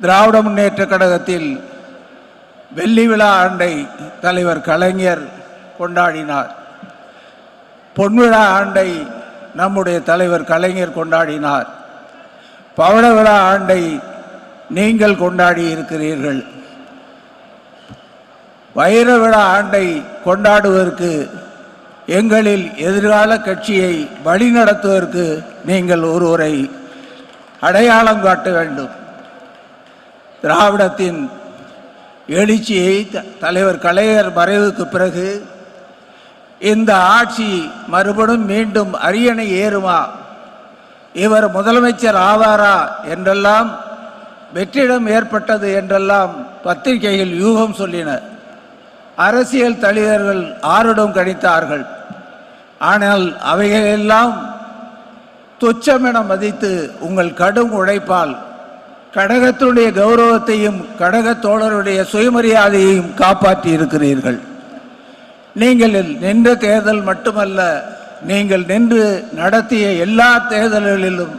திராவிட முன்னேற்ற கழகத்தில் வெள்ளி விழா ஆண்டை தலைவர் கலைஞர் கொண்டாடினார். பொன்விழா ஆண்டை நம்முடைய தலைவர் கலைஞர் கொண்டாடினார். பவள விழா ஆண்டை நீங்கள் கொண்டாடி இருக்கிறீர்கள். வைர விழா ஆண்டை கொண்டாடுவதற்கு எங்களில் எதிர்கால கட்சியை வழிநடத்துவதற்கு நீங்கள் ஒருவரை அடையாளம் காட்ட வேண்டும். திராவிடத்தின் எழுச்சியை த- தலைவர் கலைஞர் மறைவுக்கு பிறகு இந்த ஆட்சி மறுபடியும் மீண்டும் அரியணை ஏறுமா? இவர் முதலமைச்சர் ஆவாரா என்றெல்லாம் வெற்றிடம் ஏற்பட்டது என்றெல்லாம் பத்திரிகைகள் யூகம் சொல்லின. அரசியல் தலைவர்கள் ஆருடம் கணித்தார்கள். ஆனால் அவைகளெல்லாம் துச்சமென மதித்து உங்கள் கடும் உழைப்பால் கடகத்தினுடைய கௌரவத்தையும் கடக தோழருடைய சுயமரியாதையையும் காப்பாற்றி இருக்கிறீர்கள். நீங்கள் நின்ற தேர்தல் மட்டுமல்ல நீங்கள் நின்று நடத்திய எல்லா தேர்தல்களிலும்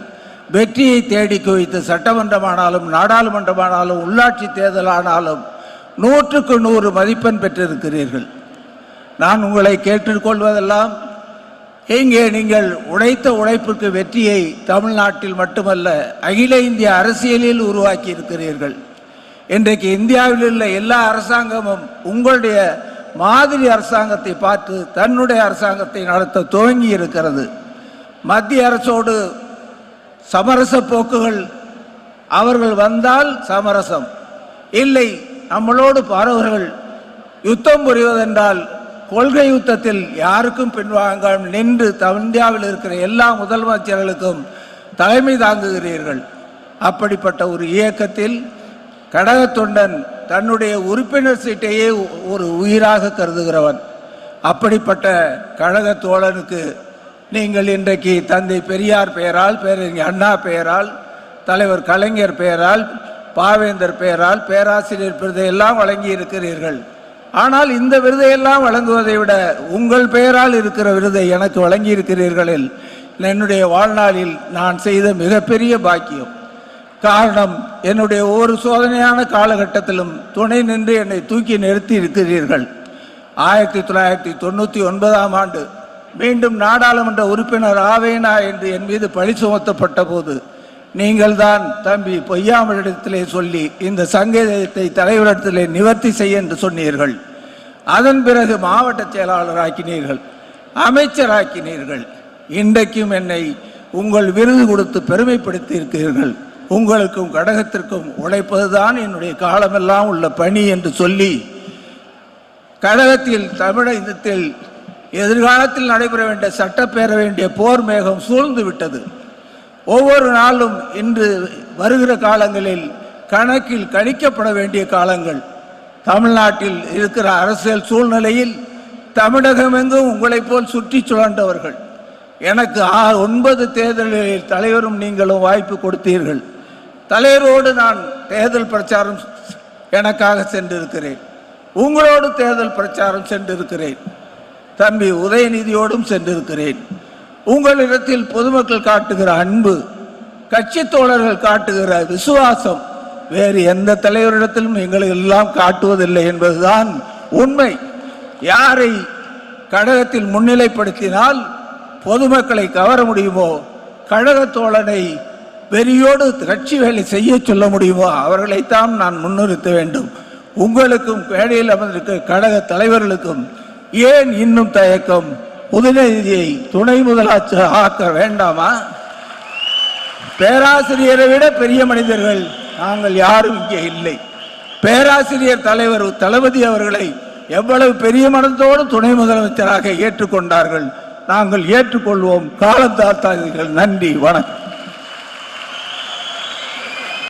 வெற்றியை தேடி குவித்து சட்டமன்றமானாலும் நாடாளுமன்றமானாலும் உள்ளாட்சி தேர்தலானாலும் நூற்றுக்கு நூறு மதிப்பெண் பெற்றிருக்கிறீர்கள். நான் உங்களை கேட்டுக்கொள்வதெல்லாம் இங்கே நீங்கள் உழைத்த உழைப்புக்கு வெற்றியை தமிழ்நாட்டில் மட்டுமல்ல அகில இந்திய அரசியலில் உருவாக்கி இருக்கிறீர்கள் இன்றைக்கு இந்தியாவில் உள்ள எல்லா அரசாங்கமும் உங்களுடைய மாதிரி அரசாங்கத்தை பார்த்து தன்னுடைய அரசாங்கத்தை நடத்த துவங்கி இருக்கிறது மத்திய அரசோடு சமரச போக்குகள் அவர்கள் வந்தால் சமரசம். இல்லை நம்மளோடு பாரவர்கள் யுத்தம் புரிவதென்றால் கொள்கை யுத்தத்தில் யாருக்கும் பின்வாங்காமல் நின்று த- இந்தியாவில் இருக்கிற எல்லா முதலமைச்சர்களுக்கும் தலைமை தாங்குகிறீர்கள். அப்படிப்பட்ட ஒரு இயக்கத்தில் கடகத்தொண்டன் தன்னுடைய உறுப்பினர் சீட்டையே ஒரு உயிராக கருதுகிறவன். அப்படிப்பட்ட கழக தோழனுக்கு நீங்கள் இன்றைக்கு தந்தை பெரியார் பெயரால் பேரறிஞர் அண்ணா பெயரால் தலைவர் கலைஞர் பெயரால் பாவேந்தர் பெயரால் பேராசிரியர் விருதையெல்லாம் வழங்கி இருக்கிறீர்கள் ஆனால் இந்த விருதையெல்லாம் வழங்குவதை விட உங்கள் பெயரால் இருக்கிற விருதை எனக்கு வழங்கி இருக்கிறீர்களில் என்னுடைய வாழ்நாளில் நான் செய்த மிகப்பெரிய பாக்கியம். காரணம் என்னுடைய ஒவ்வொரு சோதனையான காலகட்டத்திலும் துணை நின்று என்னை தூக்கி நிறுத்தி இருக்கிறீர்கள் ஆயிரத்தி தொள்ளாயிரத்தி தொண்ணூற்றி ஒன்பதாம் ஆண்டு மீண்டும் நாடாளுமன்ற உறுப்பினர் ஆவேனா என்று என் மீது பழி சுமத்தப்பட்ட போது நீங்கள்தான் தம்பி பொய்யாமலிடத்திலே சொல்லி இந்த சங்கேதத்தை தலைவரிடத்திலே நிவர்த்தி செய்ய என்று சொன்னீர்கள். அதன் பிறகு மாவட்ட செயலாளராக்கினீர்கள் அமைச்சராக்கினீர்கள். இன்றைக்கும் என்னை உங்கள் விருது கொடுத்து பெருமைப்படுத்தி இருக்கிறீர்கள் உங்களுக்கும் கடகத்திற்கும் உழைப்பதுதான் என்னுடைய காலமெல்லாம் உள்ள பணி என்று சொல்லி கழகத்தில் தமிழகத்தில் எதிர்காலத்தில் நடைபெற வேண்டிய சட்டப்பேற வேண்டிய போர் மேகம் சூழ்ந்து விட்டது. ஒவ்வொரு நாளும் இன்று வருகிற காலங்களில் கணக்கில் கணிக்கப்பட வேண்டிய காலங்கள். தமிழ்நாட்டில் இருக்கிற அரசியல் சூழ்நிலையில் தமிழகமெங்கும் உங்களைப் போல் சுற்றி சுழன்றவர்கள். எனக்கு ஆ ஒன்பது தேர்தல்களில் தலைவரும் நீங்களும் வாய்ப்பு கொடுத்தீர்கள். தலைவரோடு நான் தேர்தல் பிரச்சாரம் எனக்காக சென்றிருக்கிறேன். உங்களோடு தேர்தல் பிரச்சாரம் சென்றிருக்கிறேன். தம்பி உதயநிதியோடும் சென்றிருக்கிறேன். உங்களிடத்தில் பொதுமக்கள் காட்டுகிற அன்பு கட்சி தோழர்கள் காட்டுகிற விசுவாசம் வேறு எந்த தலைவரிடத்திலும் எங்களை எல்லாம் காட்டுவதில்லை என்பதுதான் உண்மை. யாரை கழகத்தில் முன்னிலைப்படுத்தினால் பொதுமக்களை கவர முடியுமோ கழக தோழனை வெறியோடு கட்சி வேலை செய்ய சொல்ல முடியுமோ அவர்களைத்தான் நான் முன்னிறுத்த வேண்டும். உங்களுக்கும் வேலையில் அமர்ந்திருக்க கழக தலைவர்களுக்கும் ஏன் இன்னும் தயக்கம்? உதயநிதியை துணை முதலாச்சர் ஆக்க வேண்டாமா? பேராசிரியரை விட பெரிய மனிதர்கள் நாங்கள் யாரும் இங்கே இல்லை. பேராசிரியர் தலைவர் தளபதி அவர்களை எவ்வளவு பெரிய மனத்தோடு துணை முதலமைச்சராக ஏற்றுக்கொண்டார்கள். நாங்கள் ஏற்றுக்கொள்வோம். காலம் நன்றி. வணக்கம்.